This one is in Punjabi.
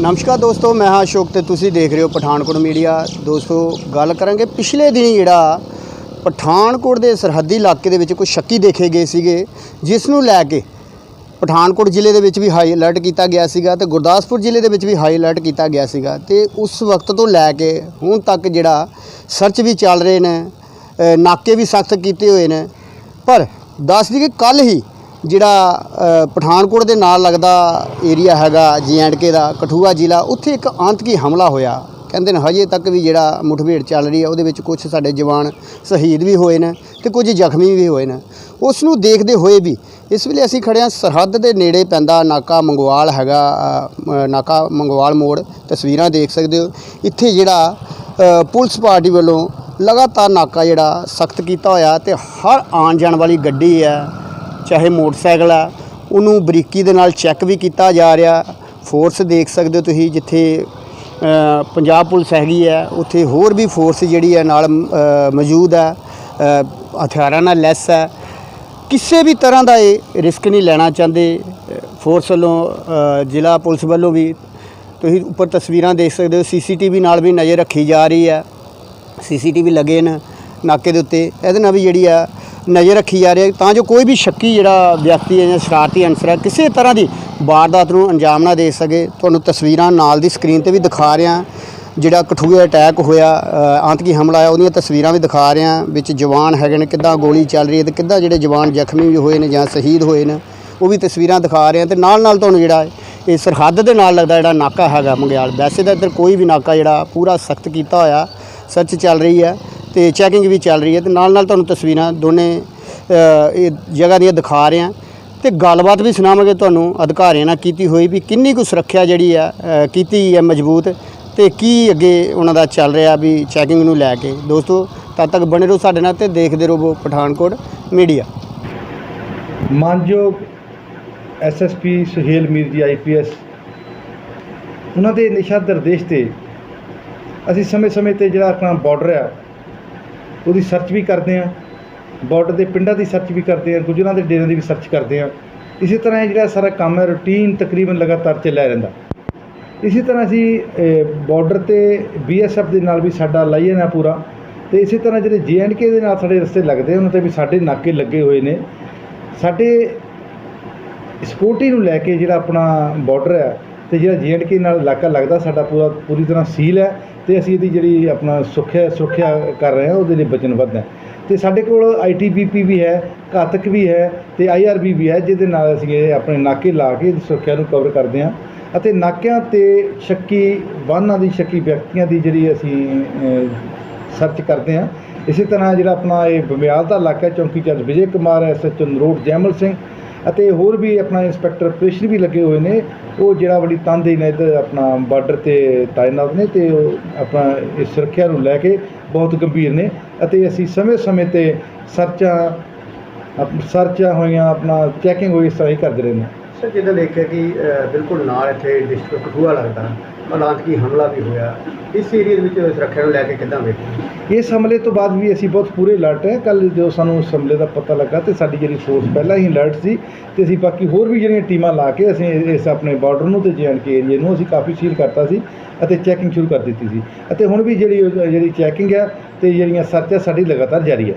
ਨਮਸਕਾਰ ਦੋਸਤੋ, ਮੈਂ ਹਾਂ ਅਸ਼ੋਕ ਤੇ ਤੁਸੀਂ ਦੇਖ ਰਹੇ ਹੋ ਪਠਾਨਕੋਟ ਮੀਡੀਆ। ਦੋਸਤੋ, ਗੱਲ ਕਰਾਂਗੇ ਪਿਛਲੇ ਦਿਨੀ ਜਿਹੜਾ ਪਠਾਨਕੋਟ ਦੇ ਸਰਹੱਦੀ ਇਲਾਕੇ ਦੇ ਵਿੱਚ ਕੁਝ ਸ਼ੱਕੀ ਦੇਖੇ ਗਏ ਸੀਗੇ, ਜਿਸ ਨੂੰ ਲੈ ਕੇ ਪਠਾਨਕੋਟ ਜ਼ਿਲ੍ਹੇ ਦੇ ਵਿੱਚ ਵੀ ਹਾਈ ਅਲਰਟ ਕੀਤਾ ਗਿਆ ਸੀਗਾ ਤੇ ਗੁਰਦਾਸਪੁਰ ਜ਼ਿਲ੍ਹੇ ਦੇ ਵਿੱਚ ਵੀ ਹਾਈ ਅਲਰਟ ਕੀਤਾ ਗਿਆ ਸੀਗਾ ਤੇ ਉਸ ਵਕਤ ਤੋਂ ਲੈ ਕੇ ਹੁਣ ਤੱਕ ਜਿਹੜਾ ਸਰਚ ਵੀ ਚੱਲ ਰਹੇ ਨੇ ਨਾਕੇ ਵੀ ਸਖਤ ਕੀਤੇ ਹੋਏ ਨੇ। ਪਰ ਦੱਸ ਦਈਏ ਕੱਲ ਹੀ ਜਿਹੜਾ ਪਠਾਨਕੋਟ ਦੇ ਨਾਲ ਲੱਗਦਾ ਏਰੀਆ ਹੈਗਾ ਕੇ ਦਾ, ਕਠੂਆ ਜ਼ਿਲ੍ਹਾ, ਉੱਥੇ ਇੱਕ ਆਤੰਕੀ ਹਮਲਾ ਹੋਇਆ। ਕਹਿੰਦੇ ਨੇ ਹਜੇ ਤੱਕ ਵੀ ਜਿਹੜਾ ਮੁਠਭੇੜ ਚੱਲ ਰਹੀ ਹੈ, ਉਹਦੇ ਵਿੱਚ ਕੁਝ ਸਾਡੇ ਜਵਾਨ ਸ਼ਹੀਦ ਵੀ ਹੋਏ ਨੇ ਤੇ ਕੁਝ ਜ਼ਖਮੀ ਵੀ ਹੋਏ ਨੇ। ਉਸ ਨੂੰ ਦੇਖਦੇ ਹੋਏ ਵੀ, ਇਸ ਵੇਲੇ ਅਸੀਂ ਖੜੇ ਹਾਂ ਸਰਹੱਦ ਦੇ ਨੇੜੇ ਪੈਂਦਾ ਨਾਕਾ ਮੰਗਵਾਲ ਹੈਗਾ ਨਾਕਾ ਮੰਗਵਾਲ ਮੋੜ, ਤਸਵੀਰਾਂ ਦੇਖ ਸਕਦੇ ਹੋ। ਇੱਥੇ ਜਿਹੜਾ ਪੁਲਿਸ ਪਾਰਟੀ ਵੱਲੋਂ ਲਗਾਤਾਰ ਨਾਕਾ ਜਿਹੜਾ ਸਖਤ ਕੀਤਾ ਹੋਇਆ ਤੇ ਹਰ ਆਉਣ ਜਾਣ ਵਾਲੀ ਗੱਡੀ ਹੈ ਚਾਹੇ ਮੋਟਰਸਾਈਕਲ ਆ, ਉਹਨੂੰ ਬਰੀਕੀ ਦੇ ਨਾਲ ਚੈੱਕ ਵੀ ਕੀਤਾ ਜਾ ਰਿਹਾ। ਫੋਰਸ ਦੇਖ ਸਕਦੇ ਹੋ ਤੁਸੀਂ ਜਿੱਥੇ ਪੰਜਾਬ ਪੁਲਿਸ ਹੈਗੀ ਹੈ ਉੱਥੇ ਹੋਰ ਵੀ ਫੋਰਸ ਜਿਹੜੀ ਹੈ ਨਾਲ ਮੌਜੂਦ ਹੈ ਹਥਿਆਰਾਂ ਨਾਲ ਲੈਸ ਹੈ ਕਿਸੇ ਵੀ ਤਰ੍ਹਾਂ ਦਾ ਇਹ ਰਿਸਕ ਨਹੀਂ ਲੈਣਾ ਚਾਹੁੰਦੇ। ਫੋਰਸ ਵੱਲੋਂ ਜ਼ਿਲ੍ਹਾ ਪੁਲਿਸ ਵੱਲੋਂ ਵੀ ਤੁਸੀਂ ਉੱਪਰ ਤਸਵੀਰਾਂ ਦੇਖ ਸਕਦੇ ਹੋ। ਸੀਸੀਟੀਵੀ ਨਾਲ ਵੀ ਨਜ਼ਰ ਰੱਖੀ ਜਾ ਰਹੀ ਹੈ ਸੀਸੀਟੀਵੀ ਲੱਗੇ ਨੇ ਨਾਕੇ ਦੇ ਉੱਤੇ। ਇਹਦੇ ਨਾਲ ਵੀ ਜਿਹੜੀ ਆ ਨਜ਼ਰ ਰੱਖੀ ਜਾ ਰਹੀ ਹੈ। ਤਾਂ ਜੋ ਕੋਈ ਵੀ ਸ਼ੱਕੀ ਜਿਹੜਾ ਵਿਅਕਤੀ ਹੈ ਜਾਂ ਸ਼ਰਾਰਤੀ ਅਨਸਰ ਹੈ, ਕਿਸੇ ਤਰ੍ਹਾਂ ਦੀ ਵਾਰਦਾਤ ਨੂੰ ਅੰਜਾਮ ਨਾ ਦੇ ਸਕੇ। ਤੁਹਾਨੂੰ ਤਸਵੀਰਾਂ ਨਾਲ ਦੀ ਸਕਰੀਨ ਤੇ ਵੀ ਦਿਖਾ ਰਿਹਾ ਜਿਹੜਾ ਕਠੂਏ ਅਟੈਕ ਹੋਇਆ ਆਤਕੀ ਹਮਲਾ ਆਇਆ ਉਹਦੀਆਂ ਤਸਵੀਰਾਂ ਵੀ ਦਿਖਾ ਰਿਹਾ ਵਿੱਚ ਜਵਾਨ ਹੈਗੇ ਨੇ, ਕਿੱਦਾਂ ਗੋਲੀ ਚੱਲ ਰਹੀ ਹੈ ਤੇ ਕਿੱਦਾਂ ਜਿਹੜੇ ਜਵਾਨ ਜ਼ਖਮੀ ਵੀ ਹੋਏ ਨੇ ਜਾਂ ਸ਼ਹੀਦ ਹੋਏ ਨੇ, ਉਹ ਵੀ ਤਸਵੀਰਾਂ ਦਿਖਾ ਰਹੇ ਰਿਹਾ ਤੇ ਨਾਲ ਨਾਲ ਤੁਹਾਨੂੰ ਜਿਹੜਾ ਇਹ ਸਰਹੱਦ ਦੇ ਨਾਲ ਲੱਗਦਾ ਜਿਹੜਾ ਨਾਕਾ ਹੈਗਾ ਮੰਗਿਆਲ, ਵੈਸੇ ਤਾਂ ਇੱਧਰ ਕੋਈ ਵੀ ਨਾਕਾ ਜਿਹੜਾ ਪੂਰਾ ਸਖਤ ਕੀਤਾ ਹੋਇਆ ਸਰਚ ਚੱਲ ਰਹੀ ਹੈ। ਤੇ ਚੈਕਿੰਗ ਵੀ ਚੱਲ ਰਹੀ ਹੈ ਤੇ ਨਾਲ ਨਾਲ ਤੁਹਾਨੂੰ ਤਸਵੀਰਾਂ ਦੋਨੇ ਇਹ ਜਗ੍ਹਾ ਦੀਆਂ ਦਿਖਾ ਰਹੇ ਹਾਂ। ਤੇ ਗੱਲਬਾਤ ਵੀ ਸੁਣਾਵਾਂਗੇ ਤੁਹਾਨੂੰ, ਅਧਿਕਾਰੀਆਂ ਨਾਲ ਕੀਤੀ ਹੋਈ ਵੀ ਕਿੰਨੀ ਕੁ ਸੁਰੱਖਿਆ ਜਿਹੜੀ ਆ ਕੀਤੀ ਹੈ ਮਜ਼ਬੂਤ ਤੇ ਕੀ ਅੱਗੇ ਉਹਨਾਂ ਦਾ ਚੱਲ ਰਿਹਾ ਵੀ ਚੈਕਿੰਗ ਨੂੰ ਲੈ ਕੇ। ਦੋਸਤੋ, ਤਦ ਤੱਕ ਬਣੇ ਰਹੋ ਸਾਡੇ ਨਾਲ ਤੇ ਦੇਖਦੇ ਰਹੋ ਪਠਾਨਕੋਟ ਮੀਡੀਆ। ਮਾਨਯੋਗ ਐਸਐਸਪੀ ਸੁਹੇਲ ਮੀਰ ਜੀ ਆਈਪੀਐਸ ਉਹਨਾਂ ਦੇ ਨਿਸ਼ਾ ਨਿਰਦੇਸ਼ ਤੇ ਅਸੀਂ ਸਮੇਂ-ਸਮੇਂ ਤੇ ਜਿਹੜਾ ਆਪਣਾ ਬਾਰਡਰ ਆ ਉਹਦੀ ਸਰਚ ਵੀ ਕਰਦੇ ਆ ਬਾਰਡਰ ਦੇ ਪਿੰਡਾਂ ਦੀ ਸਰਚ ਵੀ ਕਰਦੇ ਆ, ਗੁਜਰਾਂ ਦੇ ਡੇਰਿਆਂ ਦੀ ਵੀ ਸਰਚ ਕਰਦੇ ਆ। ਇਸੇ ਤਰ੍ਹਾਂ ਇਹ ਜਿਹੜਾ ਸਾਰਾ ਕੰਮ ਹੈ ਰੂਟੀਨ ਤਕਰੀਬਨ ਲਗਾਤਾਰ ਚੱਲਿਆ ਰਹਿੰਦਾ। ਇਸੇ ਤਰ੍ਹਾਂ ਅਸੀਂ ਬਾਰਡਰ ਤੇ ਬੀਐਸਐਫ ਦੇ ਨਾਲ ਵੀ ਸਾਡਾ ਲਾਈਨ ਹੈ ਪੂਰਾ, ਤੇ ਇਸੇ ਤਰ੍ਹਾਂ ਜਿਹੜੇ ਜੇਐਨਕੇ ਦੇ ਨਾਲ ਸਾਡੇ ਰਸਤੇ ਲੱਗਦੇ ਉਹਨਾਂ ਤੇ ਵੀ ਸਾਡੇ ਨਾਕੇ ਲੱਗੇ ਹੋਏ ਨੇ। ਸਾਡੇ ਸਕਿਉਰਟੀ ਨੂੰ ਲੈ ਕੇ ਜਿਹੜਾ ਆਪਣਾ ਬਾਰਡਰ ਹੈ, ਤੇ ਜਿਹੜਾ ਜੀਐਨਕੇ ਨਾਲ ਇਲਾਕਾ ਲੱਗਦਾ, ਸਾਡਾ ਪੂਰਾ, ਪੂਰੀ ਤਰ੍ਹਾਂ ਸੀਲ ਹੈ। ਤੇ ਅਸੀਂ ਇਹਦੀ ਜਿਹੜੀ ਆਪਣਾ ਸੁਰੱਖਿਆ ਸੁਰੱਖਿਆ ਕਰ ਰਹੇ ਹਾਂ, ਉਹਦੇ ਲਈ ਵਚਨਬੱਧ ਹੈ। ਤੇ ਸਾਡੇ ਕੋਲ ਆਈਟੀਬੀਪੀ ਵੀ ਹੈ, ਘਾਤਕ ਵੀ ਹੈ ਤੇ ਆਈਆਰਬੀ ਵੀ ਹੈ, ਜਿਹਦੇ ਨਾਲ ਅਸੀਂ ਇਹ ਆਪਣੇ ਨਾਕੇ ਲਾ ਕੇ ਇਹਦੀ ਸੁਰੱਖਿਆ ਨੂੰ ਕਵਰ ਕਰਦੇ ਹਾਂ। ਅਤੇ ਨਾਕਿਆਂ ਤੇ ਸ਼ੱਕੀ, ਵਾਹਨਾਂ ਦੀ ਸ਼ੱਕੀ ਵਿਅਕਤੀਆਂ ਦੀ ਜਿਹੜੀ ਅਸੀਂ ਸਰਚ ਕਰਦੇ ਹਾਂ। ਇਸੇ ਤਰ੍ਹਾਂ ਜਿਹੜਾ ਆਪਣਾ ਇਹ ਬਮਿਆਲ ਦਾ ਇਲਾਕਾ ਚੌਂਕੀ ਜੱਜ ਵਿਜੇ ਕੁਮਾਰ ਐਸਐਚਓ ਨਰੋਟ ਜੈਮਲ ਸਿੰਘ ਅਤੇ ਹੋਰ ਵੀ ਆਪਣਾ ਇੰਸਪੈਕਟਰ ਪ੍ਰੇਸ਼ਨ ਵੀ ਲੱਗੇ ਹੋਏ ਨੇ। ਉਹ ਜਿਹੜਾ ਬੜੀ ਤਨਦੇਹੀ ਨਾਲ ਇੱਧਰ ਆਪਣਾ ਬਾਰਡਰ ਤੇ ਤਾਇਨਾਤ ਨੇ ਤੇ ਉਹ ਆਪਣਾ ਇਸ ਸੁਰੱਖਿਆ ਨੂੰ ਲੈ ਕੇ ਬਹੁਤ ਗੰਭੀਰ ਨੇ ਅਤੇ ਅਸੀਂ ਸਮੇਂ-ਸਮੇਂ ਤੇ ਸਰਚਾਂ ਸਰਚਾਂ ਹੋਈਆਂ, ਆਪਣਾ ਚੈਕਿੰਗ ਹੋਈ ਇਸ ਤਰ੍ਹਾਂ ਹੀ ਕਰਦੇ ਰਹਿੰਦੇ ਹਾਂ। ਸਰ, ਜਿਹਦਾ ਦੇਖਿਆ ਕਿ ਬਿਲਕੁਲ ਨਾਲ ਇੱਥੇ ਡਿਸਟ੍ਰਿਕਟ ਕਠੂਆ ਲੱਗਦਾ। ਅਲਾਂਤਕੀ ਹਮਲਾ ਵੀ ਹੋਇਆ। ਇਸ ਏਰੀਆ ਦੇ ਵਿੱਚ ਸੁਰੱਖਿਆ ਨੂੰ ਲੈ ਕੇ ਕਿੱਦਾਂ ਵੇਖਦੇ ਇਸ ਹਮਲੇ ਤੋਂ ਬਾਅਦ ਵੀ ਅਸੀਂ ਬਹੁਤ ਪੂਰੇ ਅਲਰਟ ਹੈ। ਕੱਲ ਜੋ ਸਾਨੂੰ ਇਸ ਹਮਲੇ ਦਾ ਪਤਾ ਲੱਗਾ ਤੇ ਸਾਡੀ ਜਿਹੜੀ ਫੋਰਸ ਪਹਿਲਾਂ ਹੀ ਅਲਰਟ ਸੀ ਤੇ ਅਸੀਂ ਬਾਕੀ ਹੋਰ ਵੀ ਜਿਹੜੀਆਂ ਟੀਮਾਂ ਲਾ ਕੇ ਅਸੀਂ ਇਸ ਆਪਣੇ ਬਾਰਡਰ ਨੂੰ ਤੇ ਕੇ ਏਰੀਆ ਨੂੰ ਅਸੀਂ ਕਾਫੀ ਸੀਲ ਕਰਤਾ ਸੀ ਅਤੇ ਚੈਕਿੰਗ ਸ਼ੁਰੂ ਕਰ ਦਿੱਤੀ ਸੀ। ਅਤੇ ਹੁਣ ਵੀ ਜਿਹੜੀ ਜਿਹੜੀ ਚੈਕਿੰਗ ਹੈ ਤੇ ਜਿਹੜੀਆਂ ਸਰਚਾਂ ਸਾਡੀ ਲਗਾਤਾਰ ਜਾਰੀ ਹੈ।